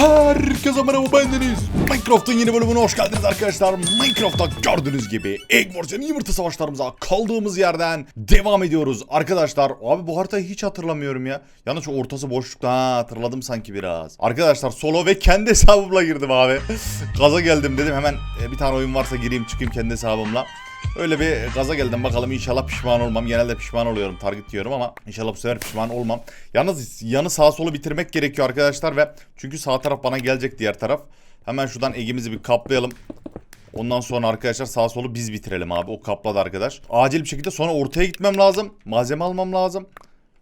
Herkese merhaba bendeniz. Minecraft'ın yeni bölümüne hoş geldiniz arkadaşlar. Minecraft'ta gördüğünüz gibi Egg yumurta savaşlarımıza kaldığımız yerden devam ediyoruz. Arkadaşlar abi bu haritayı hiç hatırlamıyorum ya. Yalnız şu ortası boşlukta ha, hatırladım sanki biraz. Arkadaşlar solo ve kendi hesabımla girdim abi. Gaza geldim dedim hemen e, bir tane oyun varsa gireyim çıkayım kendi hesabımla. Öyle bir gaza geldim bakalım inşallah pişman olmam. Genelde pişman oluyorum target diyorum ama inşallah bu sefer pişman olmam. Yalnız yanı sağ solu bitirmek gerekiyor arkadaşlar ve çünkü sağ taraf bana gelecek diğer taraf. Hemen şuradan egimizi bir kaplayalım. Ondan sonra arkadaşlar sağ solu biz bitirelim abi. O kapladı arkadaş. Acil bir şekilde sonra ortaya gitmem lazım. Malzeme almam lazım.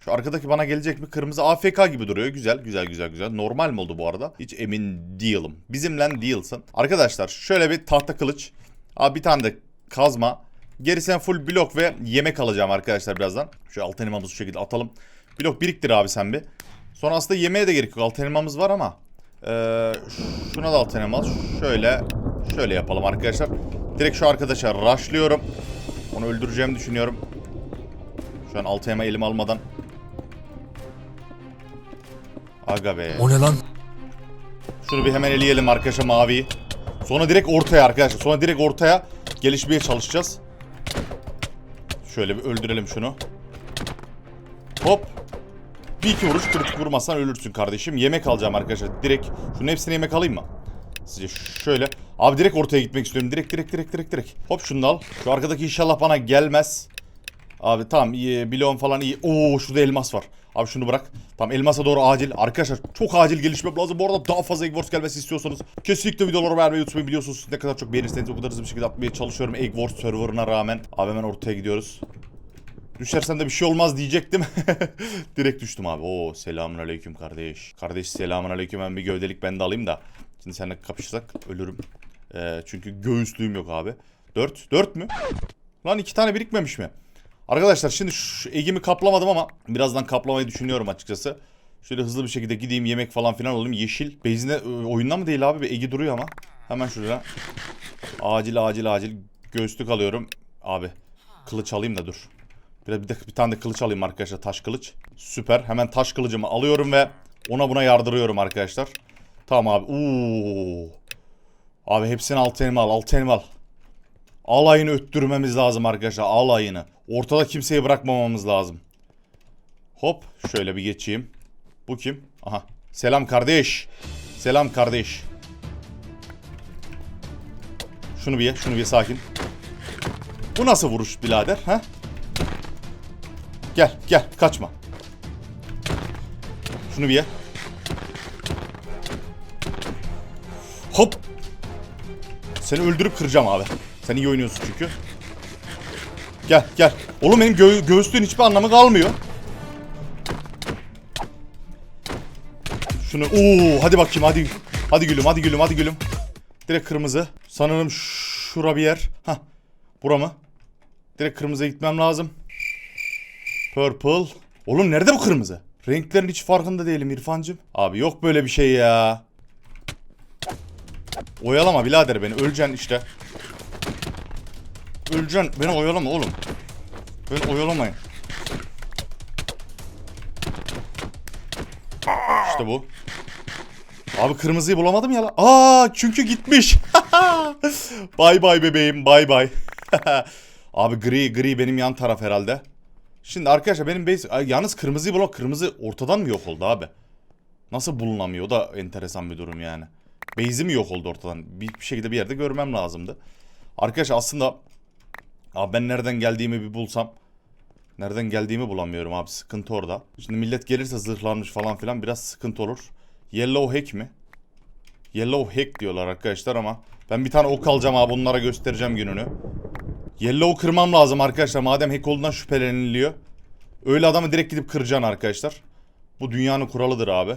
Şu arkadaki bana gelecek mi? Kırmızı AFK gibi duruyor. Güzel güzel güzel güzel. Normal mi oldu bu arada? Hiç emin değilim. Bizimle değilsin. Arkadaşlar şöyle bir tahta kılıç. Abi bir tane de kazma. Gerisine full blok ve yemek alacağım arkadaşlar birazdan. Şu alt elmamızı şu şekilde atalım. Blok biriktir abi sen bir. Sonra aslında yemeğe de gerek yok. Alt elmamız var ama. Ee, şuna da alt elma. Şöyle. Şöyle yapalım arkadaşlar. Direkt şu arkadaşa rushlıyorum. Onu öldüreceğimi düşünüyorum. Şu an alt elma elime almadan. Aga be. O ne lan? Şunu bir hemen eleyelim arkadaşa maviyi. Sonra direkt ortaya arkadaşlar. Sonra direkt ortaya gelişmeye çalışacağız. Şöyle bir öldürelim şunu. Hop. Bir iki vuruş kritik vurmazsan ölürsün kardeşim. Yemek alacağım arkadaşlar. Direkt şunun hepsine yemek alayım mı? Sizce şöyle. Abi direkt ortaya gitmek istiyorum. Direkt direkt direkt direkt direkt. Hop şunu al. Şu arkadaki inşallah bana gelmez. Abi tamam iyi. Bloğum falan iyi. Oo şurada elmas var. Abi şunu bırak. Tamam elmasa doğru acil. Arkadaşlar çok acil gelişmem lazım. Bu arada daha fazla Egg Wars gelmesi istiyorsanız kesinlikle videoları beğenmeyi unutmayın. Biliyorsunuz ne kadar çok beğenirseniz o kadar hızlı bir şekilde atmaya çalışıyorum. Egg Wars serverına rağmen. Abi hemen ortaya gidiyoruz. Düşersen de bir şey olmaz diyecektim. Direkt düştüm abi. Oo selamun aleyküm kardeş. Kardeş selamun aleyküm. Ben bir gövdelik ben de alayım da. Şimdi seninle kapışırsak ölürüm. Ee, çünkü göğüslüğüm yok abi. 4. 4 mü? Lan iki tane birikmemiş mi? Arkadaşlar şimdi şu egimi kaplamadım ama birazdan kaplamayı düşünüyorum açıkçası. Şöyle hızlı bir şekilde gideyim yemek falan filan olayım. Yeşil. Base'inde e, oyunda mı değil abi? Bir egi duruyor ama. Hemen şuraya. Acil acil acil. Göğüslük alıyorum. Abi kılıç alayım da dur. Bir, de, bir tane de kılıç alayım arkadaşlar. Taş kılıç. Süper. Hemen taş kılıcımı alıyorum ve ona buna yardırıyorum arkadaşlar. Tamam abi. Oo. Abi hepsini alt elma al. Alt elma al. Alayını öttürmemiz lazım arkadaşlar. Alayını. Ortada kimseyi bırakmamamız lazım. Hop. Şöyle bir geçeyim. Bu kim? Aha. Selam kardeş. Selam kardeş. Şunu bir ye. Şunu bir ye sakin. Bu nasıl vuruş birader? Ha? Gel gel kaçma. Şunu bir ye. Hop. Seni öldürüp kıracağım abi. Sen iyi oynuyorsun çünkü. Gel gel. Oğlum benim gö göğüslüğün hiçbir anlamı kalmıyor. Şunu Oo hadi bakayım hadi. Hadi gülüm hadi gülüm hadi gülüm. Direkt kırmızı. Sanırım şura bir yer. Hah. Bura mı? Direkt kırmızıya gitmem lazım. Purple. Oğlum nerede bu kırmızı? Renklerin hiç farkında değilim İrfancım. Abi yok böyle bir şey ya. Oyalama birader beni. Öleceksin işte. Öleceksin. Beni oyalama oğlum. Beni oyalamayın. İşte bu. Abi kırmızıyı bulamadım ya. Aa çünkü gitmiş. bay bay bebeğim bay bay. Abi gri gri benim yan taraf herhalde. Şimdi arkadaşlar benim base Ay, yalnız kırmızıyı bulak kırmızı ortadan mı yok oldu abi? Nasıl bulunamıyor o da enteresan bir durum yani. Base'i mi yok oldu ortadan? Bir, bir şekilde bir yerde görmem lazımdı. Arkadaşlar aslında abi ben nereden geldiğimi bir bulsam Nereden geldiğimi bulamıyorum abi sıkıntı orada. Şimdi millet gelirse zırhlanmış falan filan biraz sıkıntı olur. Yellow hack mi? Yellow hack diyorlar arkadaşlar ama ben bir tane ok alacağım abi bunlara göstereceğim gününü. Yellow kırmam lazım arkadaşlar madem hack olduğundan şüpheleniliyor. Öyle adamı direkt gidip kıracaksın arkadaşlar. Bu dünyanın kuralıdır abi.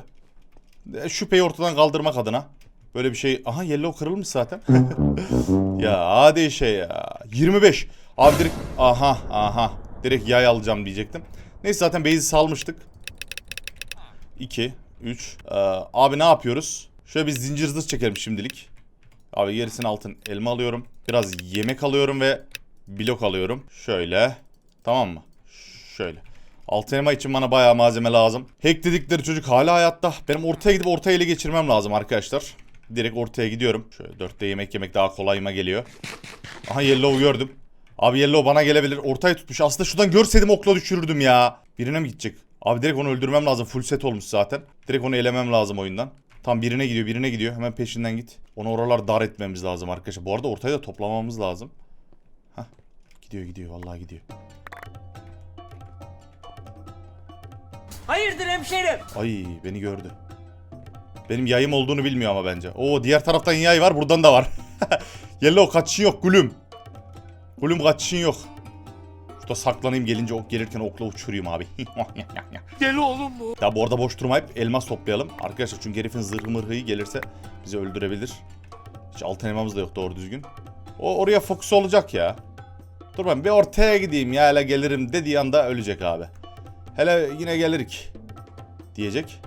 E, Şüpheyi ortadan kaldırmak adına. Böyle bir şey. Aha yellow kırılmış zaten. ya hadi şey ya. 25. Abi direkt aha aha. Direkt yay alacağım diyecektim. Neyse zaten base'i salmıştık. 2 3 ee, Abi ne yapıyoruz? Şöyle bir zincir zırh çekelim şimdilik. Abi gerisini altın elma alıyorum. Biraz yemek alıyorum ve blok alıyorum. Şöyle. Tamam mı? Şöyle. Altı elma için bana bayağı malzeme lazım. Hack dedikleri çocuk hala hayatta. Benim ortaya gidip ortaya ele geçirmem lazım arkadaşlar. Direkt ortaya gidiyorum. Şöyle dörtte yemek yemek daha kolayıma geliyor. Aha Yellow gördüm. Abi Yellow bana gelebilir. Ortaya tutmuş. Aslında şuradan görseydim okla düşürürdüm ya. Birine mi gidecek? Abi direkt onu öldürmem lazım. Full set olmuş zaten. Direkt onu elemem lazım oyundan. Tam birine gidiyor birine gidiyor. Hemen peşinden git. Onu oralar dar etmemiz lazım arkadaşlar. Bu arada ortaya da toplamamız lazım. Hah. Gidiyor gidiyor vallahi gidiyor. Hayırdır hemşerim? Ay beni gördü. Benim yayım olduğunu bilmiyor ama bence. Oo diğer taraftan yay var buradan da var. Yellow kaçışın yok gülüm. Gülüm kaçışın yok. Şurada saklanayım gelince ok gelirken okla uçurayım abi. Deli oğlum bu. ya bu arada boş durmayıp elmas toplayalım. Arkadaşlar çünkü herifin zırhı mırhı gelirse bizi öldürebilir. Hiç altın elmamız da yok doğru düzgün. O oraya fokus olacak ya. Dur ben bir ortaya gideyim ya hele gelirim dediği anda ölecek abi. Hele yine gelirik diyecek.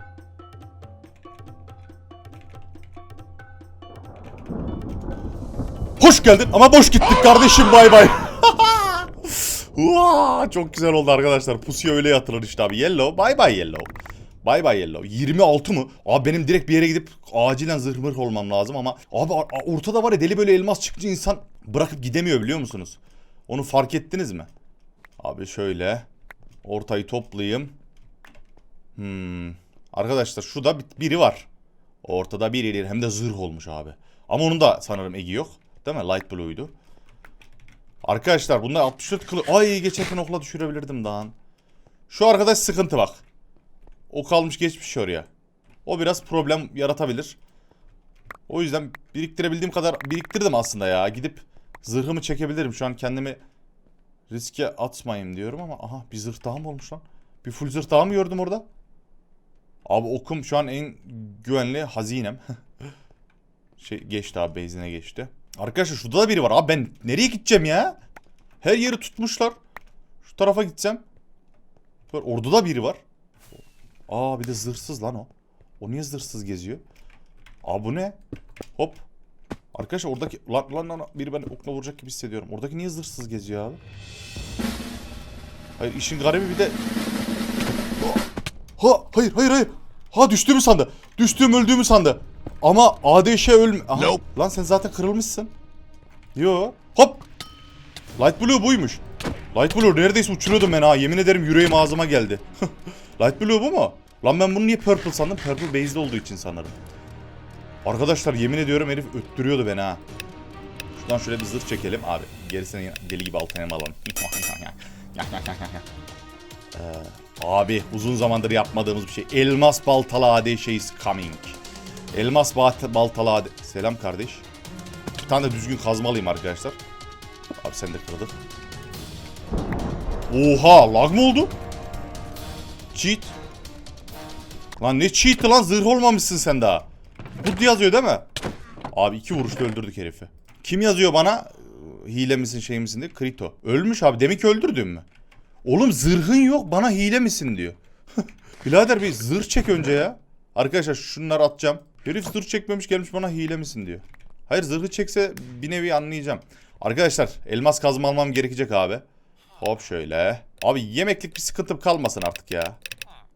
Hoş geldin ama boş gittik kardeşim bay bay. Çok güzel oldu arkadaşlar. Pusuya öyle yatırır işte abi. Yellow bay bay yellow. Bay bay yellow. 26 mı? Abi benim direkt bir yere gidip acilen zırh mırh olmam lazım ama abi ortada var ya deli böyle elmas çıkınca insan bırakıp gidemiyor biliyor musunuz? Onu fark ettiniz mi? Abi şöyle ortayı toplayayım. Hmm. Arkadaşlar şurada bir- biri var. Ortada biri hem de zırh olmuş abi. Ama onun da sanırım egi yok. Değil mi? Light Blue'ydu. Arkadaşlar bunda 64 kılı... Ay geçerken okla düşürebilirdim daha. Şu arkadaş sıkıntı bak. O kalmış geçmiş oraya. O biraz problem yaratabilir. O yüzden biriktirebildiğim kadar biriktirdim aslında ya. Gidip zırhımı çekebilirim. Şu an kendimi riske atmayayım diyorum ama aha bir zırh daha mı olmuş lan? Bir full zırh daha mı gördüm orada? Abi okum şu an en güvenli hazinem. şey geçti abi benzine geçti. Arkadaşlar şurada da biri var. Abi ben nereye gideceğim ya? Her yeri tutmuşlar. Şu tarafa gideceğim. Orada da biri var. Aa bir de zırhsız lan o. O niye zırhsız geziyor? Aa bu ne? Hop. Arkadaşlar oradaki... Lan lan lan biri beni okla vuracak gibi hissediyorum. Oradaki niye zırhsız geziyor abi? Hayır işin garibi bir de... Ha hayır hayır hayır. Ha düştüğümü sandı. Düştüğüm öldüğümü sandı. Ama ADŞ ölme... Aha, Nope. Lan sen zaten kırılmışsın. Yo. Hop. Light Blue buymuş. Light Blue neredeyse uçuruyordum ben ha. Yemin ederim yüreğim ağzıma geldi. Light Blue bu mu? Lan ben bunu niye Purple sandım? Purple base'de olduğu için sanırım. Arkadaşlar yemin ediyorum herif öttürüyordu beni ha. Şuradan şöyle bir zırh çekelim abi. Gerisini deli gibi altına alalım. Ee, abi uzun zamandır yapmadığımız bir şey. Elmas baltalı AD is coming. Elmas baltalı. Selam kardeş. Bir tane de düzgün kazmalıyım arkadaşlar. Abi sen de kırdın. Oha lag mı oldu? Cheat. Lan ne cheat'i lan zırh olmamışsın sen daha. Bu yazıyor değil mi? Abi iki vuruşta öldürdük herifi. Kim yazıyor bana? Hile misin şey misin diye. Krito. Ölmüş abi demek ki öldürdün mü? Oğlum zırhın yok bana hile misin diyor. Birader bir zırh çek önce ya. Arkadaşlar şunları atacağım. Herif zırh çekmemiş gelmiş bana hile misin diyor. Hayır zırhı çekse bir nevi anlayacağım. Arkadaşlar elmas kazma almam gerekecek abi. Hop şöyle. Abi yemeklik bir sıkıntım kalmasın artık ya.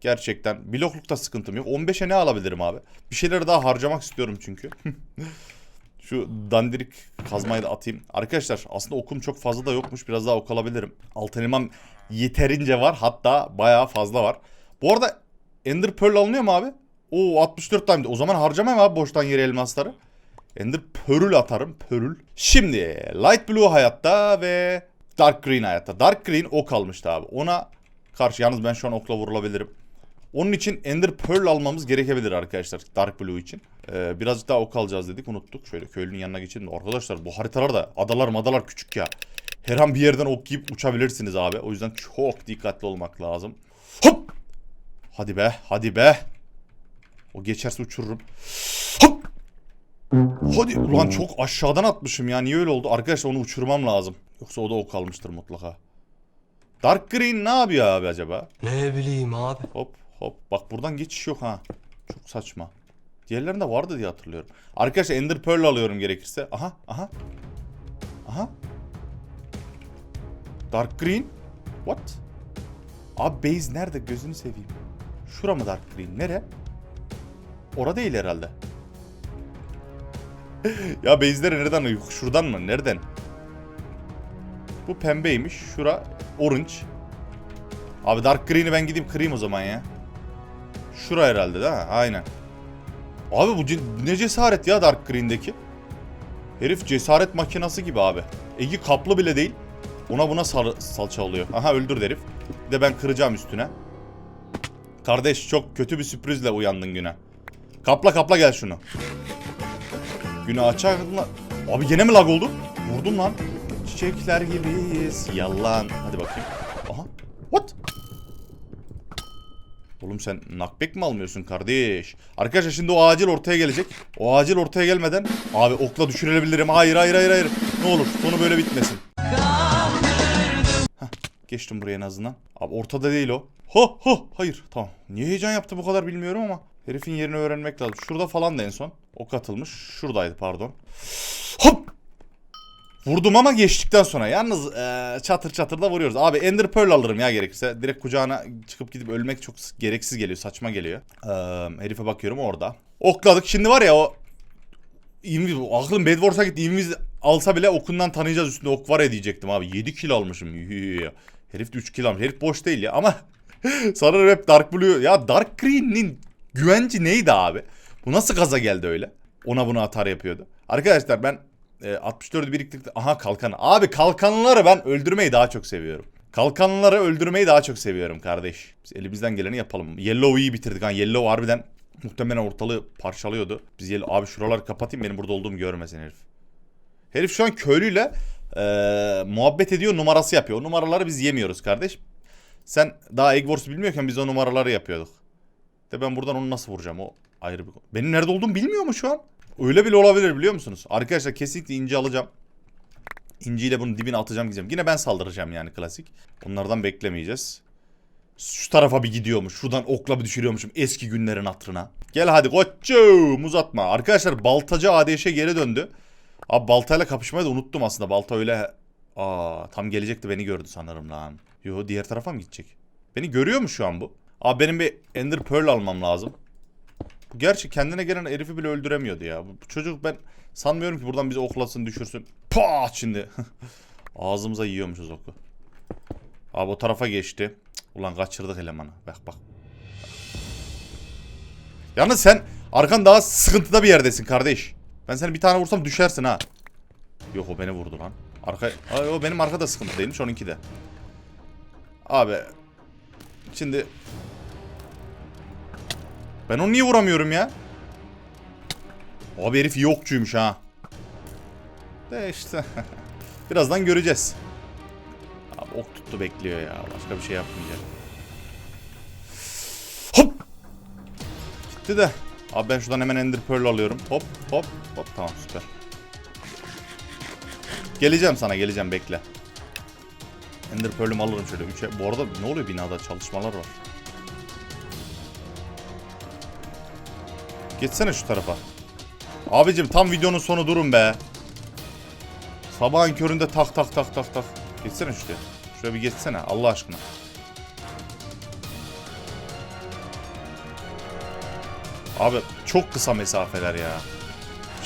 Gerçekten. Bloklukta sıkıntım yok. 15'e ne alabilirim abi? Bir şeyleri daha harcamak istiyorum çünkü. Şu dandirik kazmayı da atayım. Arkadaşlar aslında okum çok fazla da yokmuş. Biraz daha ok alabilirim. Altın elmam yeterince var. Hatta bayağı fazla var. Bu arada Ender Pearl alınıyor mu abi? Oo 64 tane. O zaman harcamayayım abi boştan yere elmasları. Ender Pearl atarım. Pearl. Şimdi Light Blue hayatta ve Dark Green hayatta. Dark Green ok almıştı abi. Ona karşı yalnız ben şu an okla vurulabilirim. Onun için Ender Pearl almamız gerekebilir arkadaşlar Dark Blue için. Ee, birazcık daha ok alacağız dedik unuttuk. Şöyle köylünün yanına geçelim. Arkadaşlar bu haritalar da adalar madalar küçük ya. Her an bir yerden ok yiyip uçabilirsiniz abi. O yüzden çok dikkatli olmak lazım. Hop! Hadi be hadi be. O geçerse uçururum. Hop! Hadi ulan çok aşağıdan atmışım ya. Niye öyle oldu? Arkadaşlar onu uçurmam lazım. Yoksa o da ok almıştır mutlaka. Dark Green ne yapıyor abi acaba? Ne bileyim abi. Hop hop. Bak buradan geçiş yok ha. Çok saçma. Diğerlerinde vardı diye hatırlıyorum. Arkadaşlar Ender Pearl alıyorum gerekirse. Aha aha. Aha. Dark Green. What? Abi base nerede gözünü seveyim. Şura mı Dark Green? Nere? Ora değil herhalde. ya base'leri nereden? Yok, Şuradan mı? Nereden? Bu pembeymiş. Şura orange. Abi Dark Green'i ben gideyim kırayım o zaman ya. Şura herhalde değil mi? Aynen. Abi bu ne cesaret ya Dark Green'deki. Herif cesaret makinası gibi abi. Egi kaplı bile değil. Ona buna sal salça oluyor. Aha öldür herif. Bir de ben kıracağım üstüne. Kardeş çok kötü bir sürprizle uyandın güne. Kapla kapla gel şunu. Günü açar Abi gene mi lag oldu? Vurdum lan. Çiçekler gibiyiz. Yalan. Hadi bakayım. Aha. What? Oğlum sen knockback mi almıyorsun kardeş? Arkadaşlar şimdi o acil ortaya gelecek. O acil ortaya gelmeden abi okla düşürebilirim. Hayır hayır hayır hayır. Ne olur sonu böyle bitmesin. Geçtim buraya en azından. Abi ortada değil o. Ha ha hayır tamam. Niye heyecan yaptı bu kadar bilmiyorum ama. Herifin yerini öğrenmek lazım. Şurada falan da en son. Ok atılmış. Şuradaydı pardon. Hop! Vurdum ama geçtikten sonra. Yalnız eee, çatır çatır da vuruyoruz. Abi Ender Pearl alırım ya gerekirse. Direkt kucağına çıkıp gidip ölmek çok gereksiz geliyor. Saçma geliyor. Eee, herife bakıyorum orada. Okladık. Şimdi var ya o İnviz, aklım Bedwars'a gitti. İnviz alsa bile okundan tanıyacağız üstünde ok var ya diyecektim abi. 7 kill almışım. Herif de 3 kill almış. Herif boş değil ya ama sanırım hep Dark Blue. Ya Dark Green'in güvenci neydi abi? Bu nasıl gaza geldi öyle? Ona bunu atar yapıyordu. Arkadaşlar ben e, 64'ü biriktirdim. Aha kalkan. Abi kalkanları ben öldürmeyi daha çok seviyorum. Kalkanları öldürmeyi daha çok seviyorum kardeş. Biz elimizden geleni yapalım. Yellow'u bitirdik. Ha Yellow harbiden muhtemelen ortalığı parçalıyordu. Biz Yellow... Abi şuraları kapatayım benim burada olduğumu görmesin herif. Herif şu an köylüyle e, muhabbet ediyor numarası yapıyor. O numaraları biz yemiyoruz kardeş. Sen daha Egg Wars bilmiyorken biz o numaraları yapıyorduk. De ben buradan onu nasıl vuracağım o ayrı bir konu. Benim nerede olduğumu bilmiyor mu şu an? Öyle bile olabilir biliyor musunuz? Arkadaşlar kesinlikle inci alacağım. İnciyle bunun dibine atacağım gideceğim. Yine ben saldıracağım yani klasik. Onlardan beklemeyeceğiz. Şu tarafa bir gidiyormuş. Şuradan okla bir düşürüyormuşum eski günlerin hatırına. Gel hadi koçum uzatma. Arkadaşlar baltacı ADŞ'e geri döndü. Abi baltayla kapışmayı da unuttum aslında. Balta öyle... Aa tam gelecekti beni gördü sanırım lan. Yo diğer tarafa mı gidecek? Beni görüyor mu şu an bu? Abi benim bir Ender Pearl almam lazım. Bu gerçi kendine gelen herifi bile öldüremiyordu ya. Bu çocuk ben sanmıyorum ki buradan bizi oklasın düşürsün. Pah şimdi. Ağzımıza yiyormuşuz oku. Abi o tarafa geçti. Ulan kaçırdık elemanı. Bak bak. Yalnız sen arkan daha sıkıntıda bir yerdesin kardeş. Ben seni bir tane vursam düşersin ha. Yok o beni vurdu lan. Arka... Ay, o benim arkada sıkıntıymış onunki de. Abi. Şimdi ben onu niye vuramıyorum ya? Abi herif iyi okçuymuş ha. De işte. Birazdan göreceğiz. Abi ok tuttu bekliyor ya. Başka bir şey yapmayacak. Hop! Gitti de. Abi ben şuradan hemen Ender Pearl alıyorum. Hop hop hop. Tamam süper. Geleceğim sana geleceğim bekle. Ender Pearl'ümü alırım şöyle. Üçe. Bu arada ne oluyor binada çalışmalar var. Geçsene şu tarafa. Abicim tam videonun sonu durun be. Sabahın köründe tak tak tak tak tak. Geçsene şuraya. Şuraya bir geçsene Allah aşkına. Abi çok kısa mesafeler ya.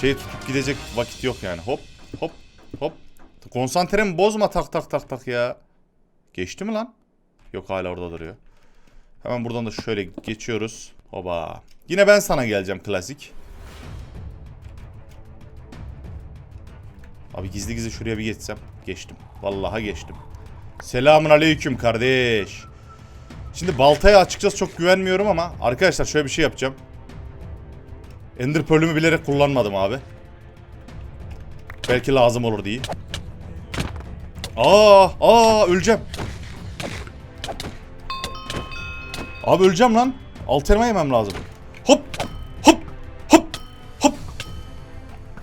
Şeyi tutup gidecek vakit yok yani. Hop hop hop. Konsantremi bozma tak tak tak tak ya. Geçti mi lan? Yok hala orada duruyor. Hemen buradan da şöyle geçiyoruz. Hoba. Yine ben sana geleceğim klasik. Abi gizli gizli şuraya bir geçsem. Geçtim. Vallahi geçtim. Selamun aleyküm kardeş. Şimdi baltaya açıkçası çok güvenmiyorum ama arkadaşlar şöyle bir şey yapacağım. Ender Pearl'ümü bilerek kullanmadım abi. Belki lazım olur diye. Aa, aa öleceğim. Abi öleceğim lan. Alterma yemem lazım. Hop hop hop hop.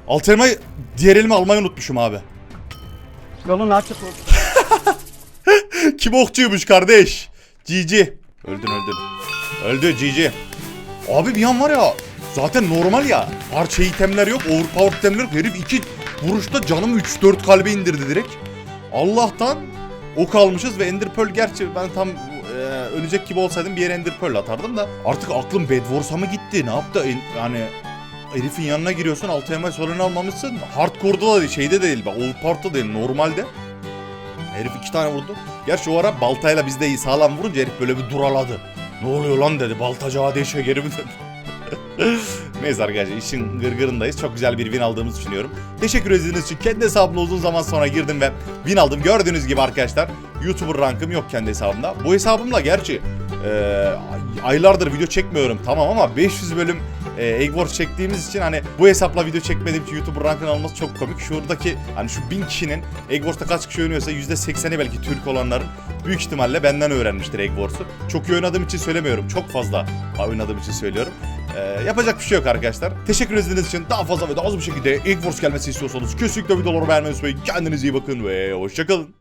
Altermayı diğer elime almayı unutmuşum abi. Yolun açık olsun. Kim okçuymuş kardeş? GG. Öldün öldün. Öldü GG. Abi bir an var ya. Zaten normal ya. Parça itemler yok. Overpower itemler yok. Herif iki vuruşta canımı 3-4 kalbe indirdi direkt. Allah'tan ok almışız ve Ender Pearl gerçi ben tam ölecek gibi olsaydım bir yere Ender Pearl atardım da artık aklım Bed Wars'a mı gitti? Ne yaptı? Yani herifin yanına giriyorsun 6 emel sorunu almamışsın. Hardcore'da da şeyde de değil bak. Old Part'ta değil, normalde. Herif iki tane vurdu. Gerçi o ara baltayla biz de iyi sağlam vurunca herif böyle bir duraladı. Ne oluyor lan dedi. Baltacı ateşe geri mi dedi. Neyse arkadaşlar işin gırgırındayız. Çok güzel bir win aldığımızı düşünüyorum. Teşekkür ediniz için kendi hesabımla uzun zaman sonra girdim ve win aldım. Gördüğünüz gibi arkadaşlar YouTuber rankım yok kendi hesabımda. Bu hesabımla gerçi e, aylardır video çekmiyorum tamam ama 500 bölüm e, Egg Wars çektiğimiz için hani bu hesapla video çekmediğim için YouTuber rankın alması çok komik. Şuradaki hani şu 1000 kişinin Egg Wars'ta kaç kişi oynuyorsa %80'i belki Türk olanların büyük ihtimalle benden öğrenmiştir Egg Wars'u. Çok iyi oynadığım için söylemiyorum. Çok fazla oynadığım için söylüyorum. Ee, yapacak bir şey yok arkadaşlar. Teşekkür ediniz için daha fazla ve daha az bir şekilde Egg Wars gelmesi istiyorsanız kesinlikle videoları beğenmeyi unutmayın. Kendinize iyi bakın ve hoşçakalın.